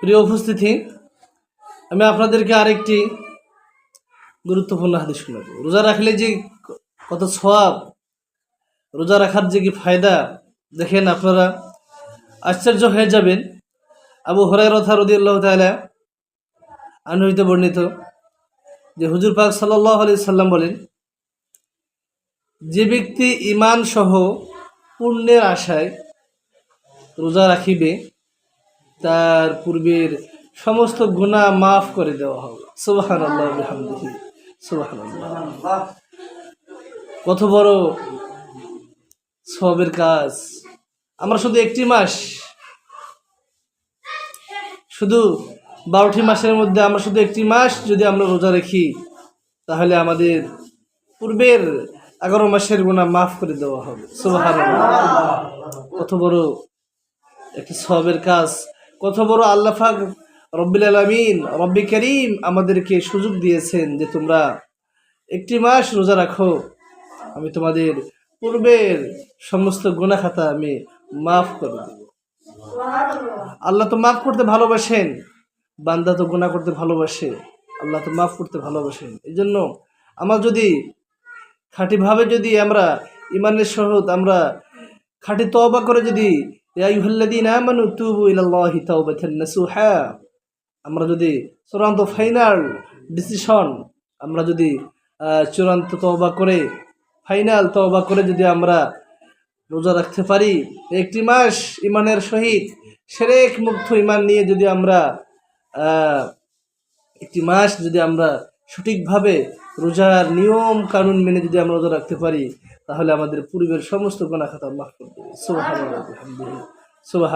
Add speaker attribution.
Speaker 1: প্রিয় উপস্থিতি, আমি আপনাদেরকে আরেকটি গুরুত্বপূর্ণ হাদিস শোনাব। রোজা রাখলে যে কত সওয়াব, রোজা রাখার যে কি ফায়দা, দেখেন আপনারা আশ্চর্য হয়ে যাবেন। আবু হরাই রথা রদি আল্লাহ তালা আনহিত বর্ণিত যে হুজুর পাক সাল্লাহ আলি সাল্লাম বলেন, যে ব্যক্তি ইমান সহ পুণ্যের আশায় রোজা রাখিবে তার পূর্বের সমস্ত গুণা মাফ করে দেওয়া হবে। সুবাহান আল্লাহ বিহামদিহি। সুবাহান কত বড় সবের কাজ। আমরা শুধু একটি মাস। শুধু বারোটি মাসের মধ্যে আমরা শুধু একটি মাস যদি আমরা রোজা রাখি, তাহলে আমাদের পূর্বের এগারো মাসের গুণা মাফ করে দেওয়া হবে। সুবাহান কত বড় একটি সবের কাজ। কত বড় আল্লাহ পাক রব্বিল আলমিন রব্বি করিম আমাদেরকে সুযোগ দিয়েছেন যে তোমরা একটি মাস রোজা রাখো। আমি তোমাদের পূর্বের সমস্ত গুণা খাতা আমি মাফ করে দেব। আল্লাহ তো মাফ করতে ভালোবাসেন, বান্দা তো গুণা করতে ভালোবাসে। আল্লাহ তো মাফ করতে ভালোবাসেন। এই জন্য আমার যদি খাঁটিভাবে যদি আমরা ইমানের সহত আমরা খাঁটি তওবা করে যদি ইয়া আইয়ুহাল্লাযীনা আমানু তুবু ইলাল্লাহি তাওবাতান নাসুহা। আমরা যদি চূড়ান্ত ফাইনাল ডিসিশন, আমরা যদি চূড়ান্ত তওবা করে, ফাইনাল তওবা করে যদি আমরা রোজা রাখতে পারি, একটি মাস ইমানের সহিত সেরেক মুক্ত ইমান নিয়ে যদি আমরা একটি মাস যদি আমরা সঠিকভাবে রোজার নিয়ম কানুন মেনে যদি আমরা রোজা রাখতে পারি, তাহলে আমাদের পূর্বের সমস্ত গোনা খাতা মাফ করে দেবে সুবাহ সুবাহ